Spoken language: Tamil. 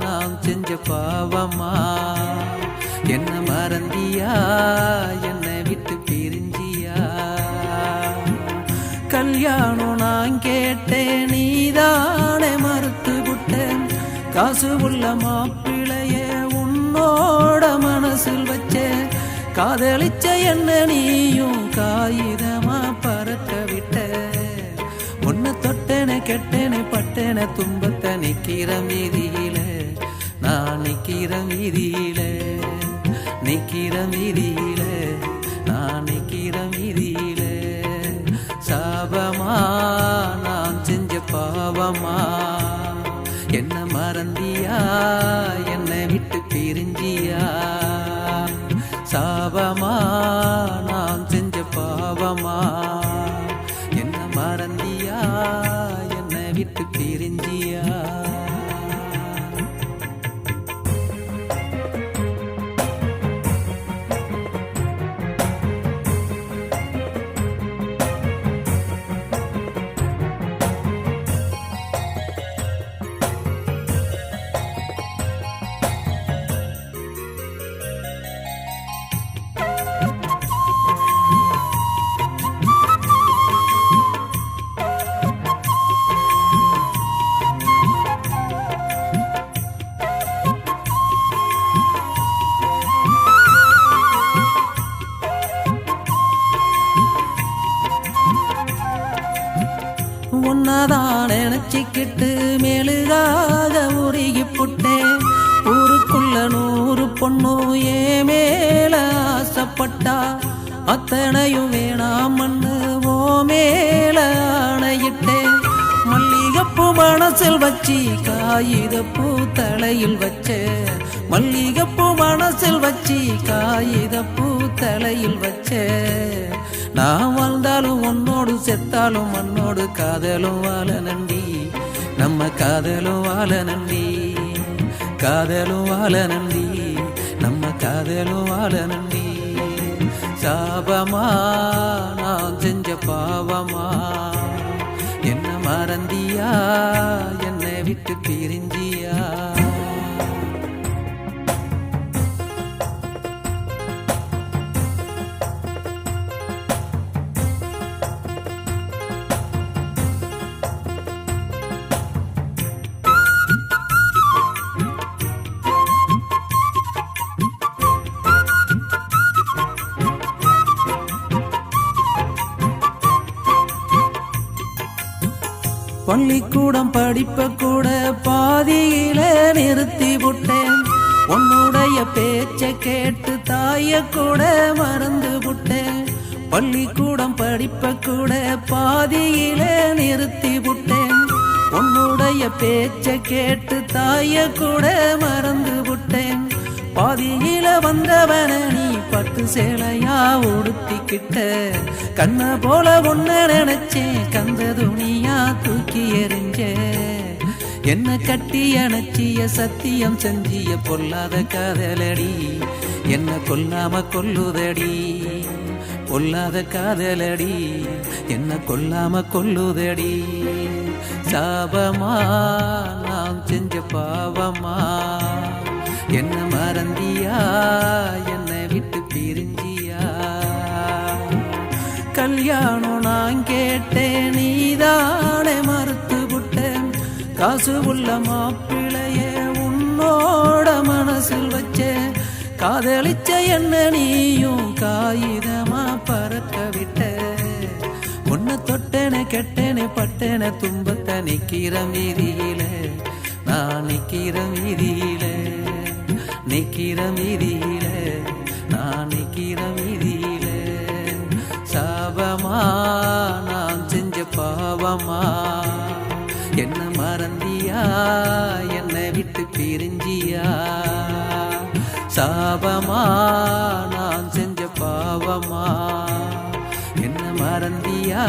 நாம் செஞ்ச பாவமா? என்ன மறந்தியா? என்னை விட்டு பிரிஞ்சியா? கல்யாணம் நான் கேட்டேன் நீதானே மறுத்து விட்டேன் காசு உள்ள மாப்பிளைய உன்னோட மனசில் வச்சேன். காதலிச்ச என்ன நீயும் காகிதமா பறக்க விட்ட. ஒன்ன தொட்டன கெட்டன பட்டன தும்ப நிக்கிற மீதியில நான் நிக்கிற மீதியில நிக்கிற மீதியில நான் நிக்கிற மீதியில. சாபமா நான் செஞ்ச பாவமா? என்ன மறந்தியா? என்னை விட்டு பிரிஞ்சியா? சாபமா நான் செஞ்ச உன்னதான் நினைச்சிக்கிட்டு மேலுகாக உருகி புட்டேன். ஊருக்குள்ள நூறு பொண்ணு ஏ மேல ஆசைப்பட்டா. அத்தனையும் வேணாமன்னு ஓமே மனசில் வச்சி காகிதப்பூ தலையில் வச்ச மல்லிகப்பூ மனசில் வச்சி காகிதப்பூ தலையில் வச்ச. நான் வாழ்ந்தாலும் உன்னோடு செத்தாலும் உன்னோடு காதலும் வாழ நண்டி நம்ம காதலும் வாழ நண்டி காதலும் வாழ நண்டி நம்ம காதலும் வாழ நண்டி சாபமா நான் செஞ்ச பாவமா. மறந்தியா? என்னை விட்டு பிரிஞ்சியா பள்ளிக்கூடம் படிப்ப கூட பாதியில நிறுத்தி விட்டேன். உன்னுடைய பேச்ச கேட்டு தாய கூட மறந்து விட்டேன். பள்ளிக்கூடம் படிப்ப கூட பாதியில நிறுத்தி விட்டேன். உன்னுடைய பேச்ச கேட்டு தாய கூட மறந்து விட்டேன். பாதியில வந்தவன நீ பட்டு சேலையா உடுத்திக்கிட்ட. கண்ண போல ஒன்ன நினைச்சேன் கந்த துணியா தூக்கி எறிஞ்ச. என்ன கட்டி அணைச்சிய சத்தியம் செஞ்சிய பொல்லாத காதலடி. என்ன கொல்லாம கொல்லுதடி. பொல்லாத காதலடி. என்ன கொல்லாம கொல்லுதடி. சாபமா நான் செஞ்ச பாவமா. என்ன மறந்தியா என்னை விட்டு பிரிஞ்சியா? கல்யாணம் நான் கேட்டேன் நீதானே மறுத்து விட்டேன் காசு உள்ள மாப்பிளைய உன்னோட மனசில் வச்சேன். காதலிச்ச என்ன நீயும் காகிதமா பறக்க விட்ட உன்னை தொட்டேனே கெட்டேனே பட்டேனே துன்பத்தை நிக்கிற மீதியில நான் நிக்கிற மீதியில நிக்கிற மீதியில நான் நிக்கிற மீதியில. சாபமா நான் செஞ்ச பாவமா? என்ன மறந்தியா? என்னை விட்டு பிரிஞ்சியா? சாபமா நான் செஞ்ச பாவமா? என்ன மறந்தியா?